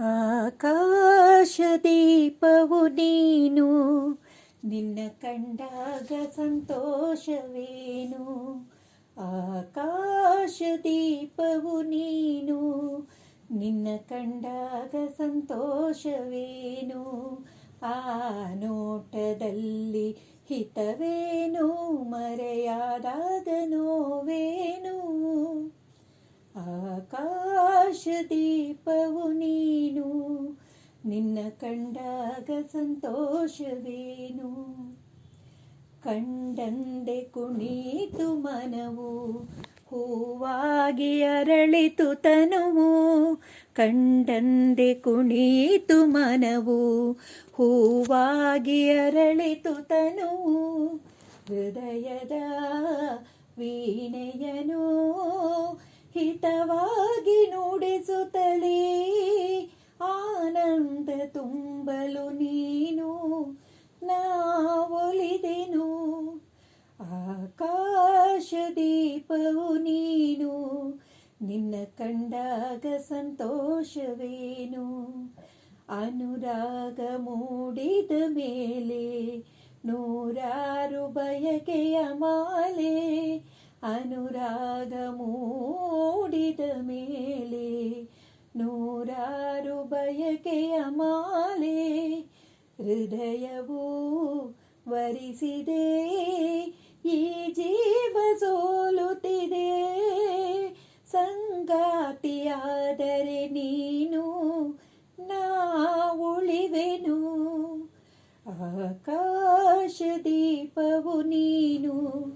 ಆಕಾಶ ದೀಪವು ನೀನು, ನಿನ್ನ ಕಂಡಾಗ ಸಂತೋಷವೇನು? ಆಕಾಶ ದೀಪವು ನೀನು, ನಿನ್ನ ಕಂಡಾಗ ಸಂತೋಷವೇನು? ಆ ನೋಟದಲ್ಲಿ ಹಿತವೇನು? ಮರೆಯಾದಾಗ ನೋವೇನು? ದೀಪವು ನೀನು, ನಿನ್ನ ಕಂಡಾಗ ಸಂತೋಷವೇನು? ಕಂಡಂದೆ ಕುಣೀತು ಮನವು, ಹೂವಾಗಿ ಅರಳಿತು ತನುವು. ಕಂಡಂದೆ ಕುಣೀತು ಮನವು, ಹೂವಾಗಿ ಅರಳಿತು ತನುವು. ಹೃದಯದ ವೀಣೆಯನು ಹಿತವಾಗಿ ತುಂಬಲು ನೀನು, ನಾ ಒಲಿದೆನು. ಆಕಾಶ ದೀಪವು ನೀನು, ನಿನ್ನ ಕಂಡಾಗ ಸಂತೋಷವೇನು. ಅನುರಾಗ ಮೂಡಿದ ಮೇಲೆ ನೂರಾರು ಬಯಕೆಯ ಮಾಲೆ, ಅನುರಾಗ ಮೂಡಿದ ಮೇಲೆ ನೂರಾರು ಬಯಕೆಯ ಮಾಲೆ ಹೃದಯವು ವರಿಸಿದೆ ಈ ಜೀವ ಸೋಲುತ್ತಿದೆ. ಸಂಗಾತಿಯಾದರೆ ನೀನು ನಾ ಉಳಿವೆನು. ಆಕಾಶ ದೀಪವು ನೀನು